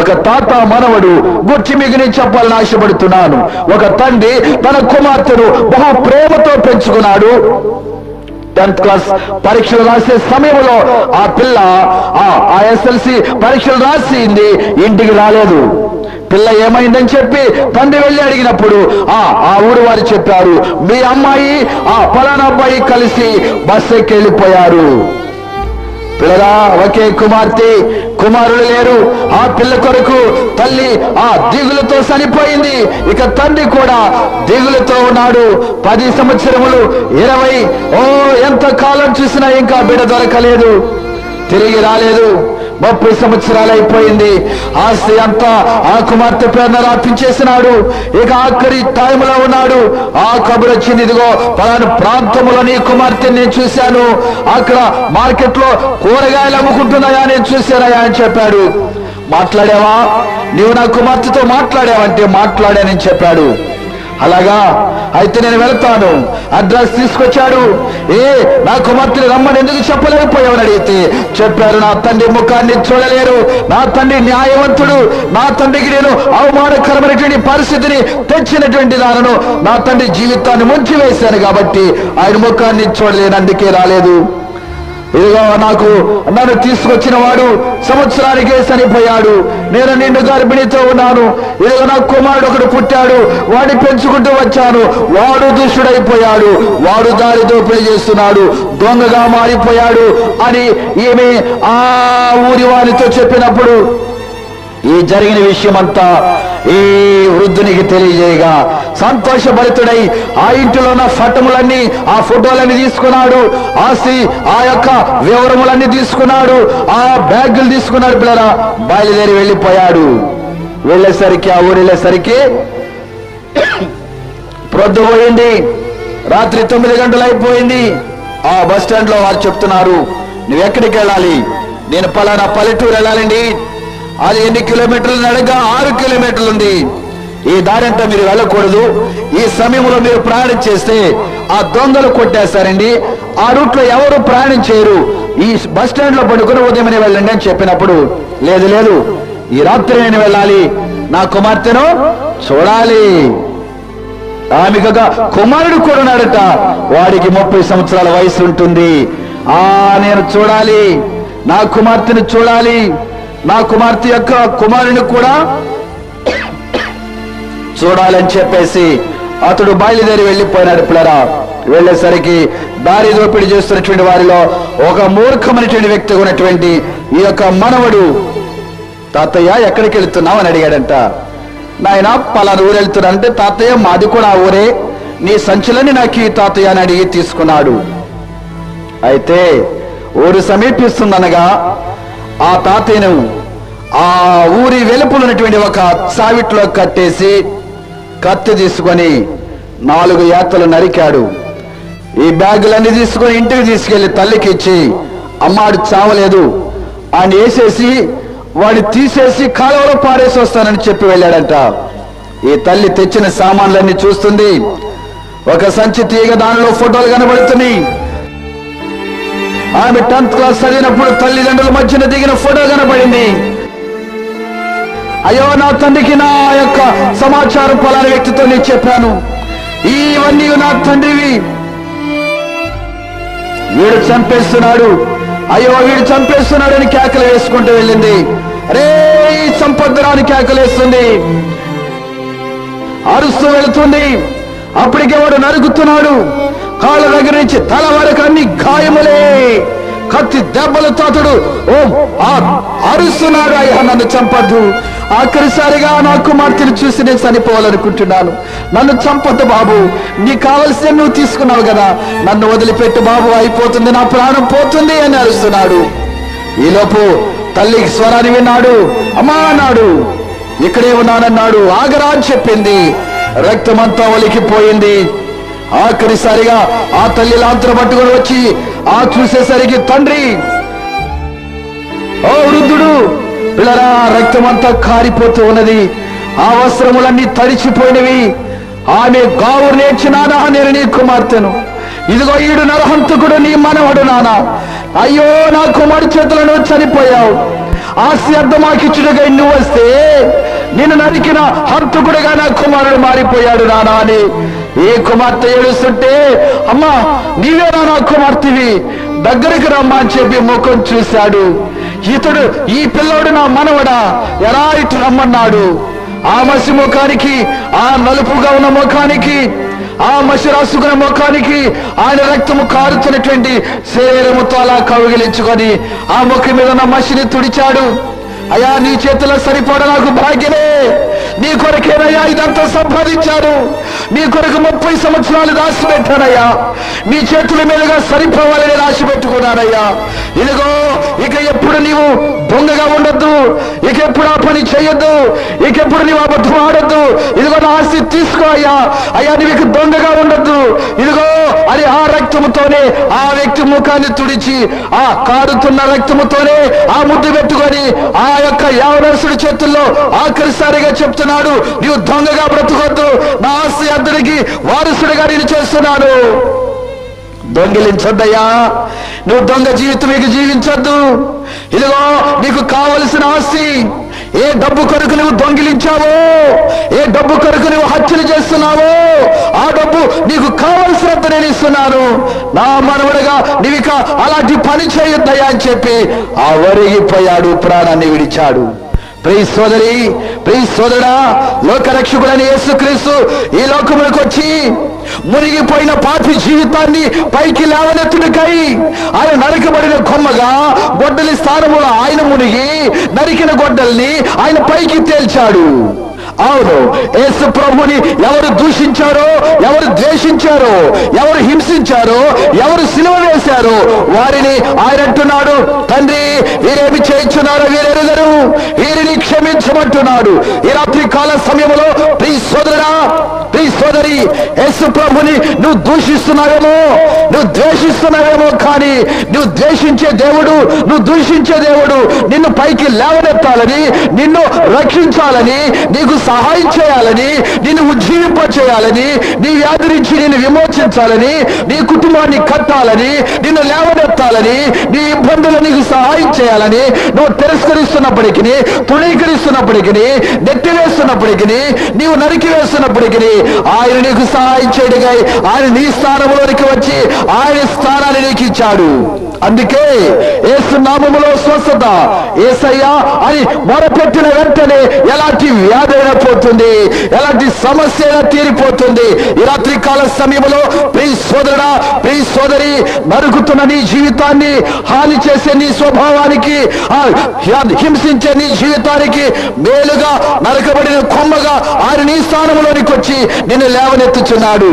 ఒక తాత మనవడు గుర్చి మిగిలి చెప్పాలని ఆశపడుతున్నాను. ఒక తండ్రి తన కుమార్తెను బహు ప్రేమతో పెంచుకున్నాడు. టెన్త్ క్లాస్ పరీక్షలు రాసే సమయంలో ఆ పిల్ల ఆ ఎస్ఎల్సి పరీక్షలు రాసింది ఇంటికి రాలేదు. పిల్ల ఏమైందని చెప్పి తండ్రి వెళ్ళి అడిగినప్పుడు ఆ ఆ ఊరు వారు చెప్పారు మీ అమ్మాయి ఆ పలానా అబ్బాయి కలిసి బస్సు ఎక్కి వెళ్ళిపోయారు. పిల్లగా ఒకే కుమార్తె కుమారులు లేరు. ఆ పిల్ల కొరకు తల్లి ఆ దిగులతో చనిపోయింది. ఇక తండ్రి కూడా దిగులతో ఉన్నాడు. పది సంవత్సరములు ఇరవై ఓ ఎంత కాలం చూసినా ఇంకా బిడ దొరకలేదు. తిరిగి రాలేదు. ముప్పై సంవత్సరాలు అయిపోయింది. ఆస్తి అంతా ఆ కుమార్తె పేరున రాపించేసినాడు. ఇక ఆఖరి టైంలో ఉన్నాడు. ఆ కబురు వచ్చింది ఇదిగో పలాను ప్రాంతంలో నీ కుమార్తె నేను చూశాను. అక్కడ మార్కెట్లో కూరగాయలు అమ్ముకుంటున్నాయా నేను చూశానయా అని చెప్పాడు. మాట్లాడావా? నీవు నా కుమార్తెతో మాట్లాడావంటే మాట్లాడానని చెప్పాడు. అలాగా? అయితే నేను వెళ్తాను. అడ్రస్ తీసుకొచ్చాడు. ఏ నా కుమార్తెని రమ్మని ఎందుకు చెప్పలేకపోయావని అడిగితే చెప్పారు నా తండ్రి ముఖాన్ని చూడలేరు. నా తండ్రి న్యాయవంతుడు. నా తండ్రికి నేను అవమానకరమైనటువంటి పరిస్థితిని తెచ్చినటువంటి దానను నా తండ్రి జీవితాన్ని ముంచివేశాను కాబట్టి ఆయన ముఖాన్ని చూడలేను అందుకే రాలేదు. ఇదిగో నాకు నన్ను తీసుకొచ్చిన వాడు సంవత్సరానికే చనిపోయాడు. నేను నిండు గర్భిణితో ఉన్నాను. ఇదిగో నా కుమారుడు ఒకడు పుట్టాడు. వాడిని పెంచుకుంటూ వచ్చాను. వాడు దుష్టుడైపోయాడు. వాడు దారి దోపిడీ చేస్తున్నాడు దొంగగా మారిపోయాడు అని ఈమె ఆ ఊరి వారితో చెప్పినప్పుడు ఈ జరిగిన విషయమంతా ఈ వృద్ధునికి తెలియజేయగా. సంతోషభరితుడై ఆ ఇంటిలో ఉన్న ఫటములన్నీ ఆ ఫోటోలన్నీ తీసుకున్నాడు. ఆసి ఆ యొక్క వివరములన్నీ తీసుకున్నాడు. ఆ బ్యాగులు తీసుకున్నాడు పిల్లరా. బయలుదేరి వెళ్ళిపోయాడు. వెళ్ళేసరికి ఆ ఊరు వెళ్ళేసరికి ప్రొద్దు పోయింది. రాత్రి తొమ్మిది గంటలు అయిపోయింది. ఆ బస్ స్టాండ్లో వారు చెప్తున్నారు నువ్వు ఎక్కడికి వెళ్ళాలి? నేను పలానా పల్లెటూరు వెళ్ళాలండి. అది ఎన్ని కిలోమీటర్లు నడక? ఆరు కిలోమీటర్లు ఉంది. ఈ దారంతా మీరు వెళ్ళకూడదు. ఈ సమయంలో మీరు ప్రయాణం చేస్తే ఆ దొంగలు కొట్టేస్తారండి. ఆ రూట్లో ఎవరు ప్రయాణం చేయరు. ఈ బస్ స్టాండ్లో పడుకుని ఉదయమని వెళ్ళండి అని చెప్పినప్పుడు లేదు లేదు ఈ రాత్రి నేను వెళ్ళాలి. నా కుమార్తెను చూడాలి. ఆమెకు కుమారుడు కూడా ఉన్నాడట. వాడికి ముప్పై సంవత్సరాల వయసు ఉంటుంది. ఆ నేను చూడాలి. నా కుమార్తెను చూడాలి. నా కుమార్తె యొక్క కుమారుని కూడా చూడాలని చెప్పేసి అతడు బయలుదేరి వెళ్ళిపోయినాడు పిల్లరా. వెళ్ళేసరికి దారి దోపిడీ చేస్తున్నటువంటి వారిలో ఒక మూర్ఖమైనటువంటి వ్యక్తి ఉన్నటువంటి ఈ యొక్క మనవడు తాతయ్య ఎక్కడికి వెళుతున్నావు? అని అడిగాడంట. నాయన పలానా ఊరు వెళ్తున్నానంటే తాతయ్య మాది కూడా ఆ ఊరే. నీ సంచులని నాకు ఈ తాతయ్య అని అడిగి తీసుకున్నాడు. అయితే ఊరు సమీపిస్తుందనగా ఆ తాతయ్యను ఆ ఊరి వెలుపులున్నటువంటి ఒక సావిట్లో కట్టేసి కత్తి తీసుకొని నాలుగు యాత్రలు నరికాడు. ఈ బ్యాగులన్నీ తీసుకొని ఇంటికి తీసుకెళ్ళి తల్లికి ఇచ్చి అమ్మాడు చావలేదు. ఆయన వేసేసి వాడిని తీసేసి కాలువలో పారేసి వస్తానని చెప్పి వెళ్ళాడంట. ఈ తల్లి తెచ్చిన సామాన్లన్నీ చూస్తుంది. ఒక సంచి తీగ దానిలో ఫోటోలు కనబడుతున్నాయి. ఆమె టెన్త్ క్లాస్ చదివినప్పుడు తల్లిదండ్రుల మధ్యన దిగిన ఫోటో కనబడింది. అయ్యో నా తండ్రికి నా యొక్క సమాచారం పలాని వ్యక్తితో నేను చెప్పాను. ఇవన్నీ నా తండ్రివి. వీడు చంపేస్తున్నాడు. అయ్యో వీడు చంపేస్తున్నాడు అని కేకలు వేసుకుంటూ వెళ్ళింది. రే ఈ సంపదరాని కేకలు వేస్తుంది. అరుస్తూ వెళుతుంది. అప్పటికే వాడు నరుగుతున్నాడు కాళ్ళ దగ్గర నుంచి తల వరకు అన్ని గాయములే. కత్తి దెబ్బలతో అతడు ఓ ఆ అరుస్తున్నాడు. అయ్యా నన్ను చంపద్దు. ఆఖరిసారిగా నా కుమార్తెను చూసి నేను చనిపోవాలనుకుంటున్నాను. నన్ను చంపద్దు బాబు. నీకు కావలసిన నువ్వు తీసుకున్నావు కదా. నన్ను వదిలిపెట్టు బాబు. అయిపోతుంది నా ప్రాణం పోతుంది అని అరుస్తున్నాడు. ఈలోపు తల్లి స్వరాన్ని విన్నాడు. అమ్మా అన్నాడు. ఇక్కడే ఉన్నానన్నాడు. ఆగరా అని చెప్పింది. రక్తమంతా ఒలికిపోయింది. ఆఖరిసారిగా ఆ తల్లి లాంతరం పట్టుకొని వచ్చి ఆ చూసేసరికి తండ్రి ఓ వృద్ధుడు పిల్లరా రక్తమంతా కారిపోతూ ఉన్నది. ఆ వస్త్రములన్నీ తడిచిపోయినవి ఆమె గావు నేర్చినానా నేను నీ కుమార్తెను. ఇదిగో ఈడు నరహంతకుడు నీ మనవడు నానా. అయ్యో నా కుమారుడు చేతులను చనిపోయావు. ఆస్తి అర్థమాకిచ్చుడుగా నువ్వు వస్తే నిన్ను నరికిన హంతకుడుగా నా కుమారుడు మారిపోయాడు నానా అని. ఏ కుమార్తె ఏడుస్తుంటే అమ్మా నీవేనా నా కుమార్తెవి? దగ్గరికి రమ్మా అని చెప్పి ముఖం చూశాడు. ఇతడు ఈ పిల్లోడు నా మనవడా ఎలా ఇటు రమ్మన్నాడు? ఆ మసి ముఖానికి ఆ నలుపుగా ఉన్న ముఖానికి ఆ మసి రాసుకున్న ముఖానికి ఆయన రక్తము కారుతున్నటువంటి శరీరముతో అలా కౌగిలించుకొని ఆ ముఖం మీద ఉన్న మసిని తుడిచాడు. అయ్యా నీ చేతిలో సరిపడ నాకు భాగ్యమే. నీ కొరకేనయ్యా ఇదంతా సంపాదించాను. మీ కొరకు ముప్పై సంవత్సరాలు దాచిపెట్టానయ్యా. మీ చేతుల మీదుగా సరిపోవాలని రాసి పెట్టుకున్నానయ్యా ఇదిగో ఇక ఎప్పుడు నీవు దొంగగా ఉండొద్దు. ఇక ఎప్పుడు ఆ పని చేయొద్దు. ఇక ఎప్పుడు నీవు అబద్ధం ఆడొద్దు. ఇదిగో నా ఆస్తి తీసుకో అయ్యా. అయ్యా నీకు దొంగగా ఉండొద్దు. ఇదిగో అది ఆ రక్తముతోనే ఆ వ్యక్తి ముఖాన్ని తుడిచి ఆ కారుతున్న రక్తముతోనే ఆ ముద్దు పెట్టుకొని ఆ యొక్క యావనరసుడి చేతుల్లో ఆఖరిసారిగా చెప్తున్నాడు నీవు దొంగగా బ్రతుకొద్దు. నా ఆస్తి అందరికి వారసుడిగా నేను చేస్తున్నాను. దొంగిలించొద్దయ్యా. నువ్వు దొంగ జీవితం మీకు జీవించొద్దు. ఇదిగో నీకు కావలసిన ఆస్తి. ఏ డబ్బు కొరకు నువ్వు దొంగిలించావో ఏ డబ్బు కొరకు నువ్వు హత్యలు చేస్తున్నావో ఆ డబ్బు నీకు కావలసినంత నేను ఇస్తున్నాను. నా మనవడుగా నీవిక అలాంటి పని చేయొద్దయ్యా అని చెప్పి ఆ వరిగిపోయాడు ప్రాణాన్ని విడిచాడు. ప్రియ సోదరి ప్రియ సోదరా లోకరక్షకుడని యేసుక్రీస్తు ఈ లోకములకు వచ్చి మునిగిపోయిన పాపి జీవితాన్ని పైకి లేవనెత్తుడికై ఆయన నరకబడిన కొమ్మగా గొడ్డలి స్థానములో ఆయన మునిగి నరికిన గొడ్డల్ని ఆయన పైకి తేల్చాడు. అవును. యేసు ప్రభుని ఎవరు దూషించారో ఎవరు ద్వేషించారో ఎవరు హింసించారో ఎవరు సిలువ వేశారో వారిని ఆయన అంటున్నాడు తండ్రి వీరేమి చేయించున్నారో వీరెరుగరు వీరిని క్షమించమంటున్నాడు. ఈ రాత్రి కాల సమయంలో ప్రీ సోదరా ప్రీ సోదరి యేసు ప్రభుని నువ్వు దూషిస్తున్నావేమో నువ్వు ద్వేషిస్తున్నావేమో కానీ నువ్వు ద్వేషించే దేవుడు నువ్వు దూషించే దేవుడు నిన్ను పైకి లేవనెత్తాలని నిన్ను రక్షించాలని నీకు సహాయం చేయాలని నిన్ను ఉజ్జీవింప చేయాలని నీ వ్యాధి నుంచి నిన్ను విమోచించాలని నీ కుటుంబాన్ని కట్టాలని నిన్ను లేవనెత్తాలని నీ ఇబ్బందులు నీకు సహాయం చేయాలని నువ్వు తిరస్కరిస్తున్నప్పటికీ తృణీకరిస్తున్నప్పటికీ నెట్టివేస్తున్నప్పటికీ నీవు నరికివేస్తున్నప్పటికీ ఆయన నీకు సహాయం చేయడుగా ఆయన నీ స్థానంలోనికి వచ్చి ఆయన స్థానాన్ని నీకు ఇచ్చాడు. అందుకే ఏసు నామములో స్వస్థత. ఏసయ్యా అని మొరపెట్టిన వెంటనే ఎలాంటి వ్యాధి అయినా పోతుంది ఎలాంటి సమస్య అయినా తీరిపోతుంది. రాత్రి కాల సమయంలో ప్రీ సోదరుడ ప్రీ సోదరి నరుకుతున్న నీ జీవితాన్ని హాని చేసే నీ స్వభావానికి హింసించే నీ జీవితానికి మేలుగా నరకబడిన కొమ్మగా ఆయన నీ స్థానంలోనికి వచ్చి నిన్ను లేవనెత్తుచున్నాడు.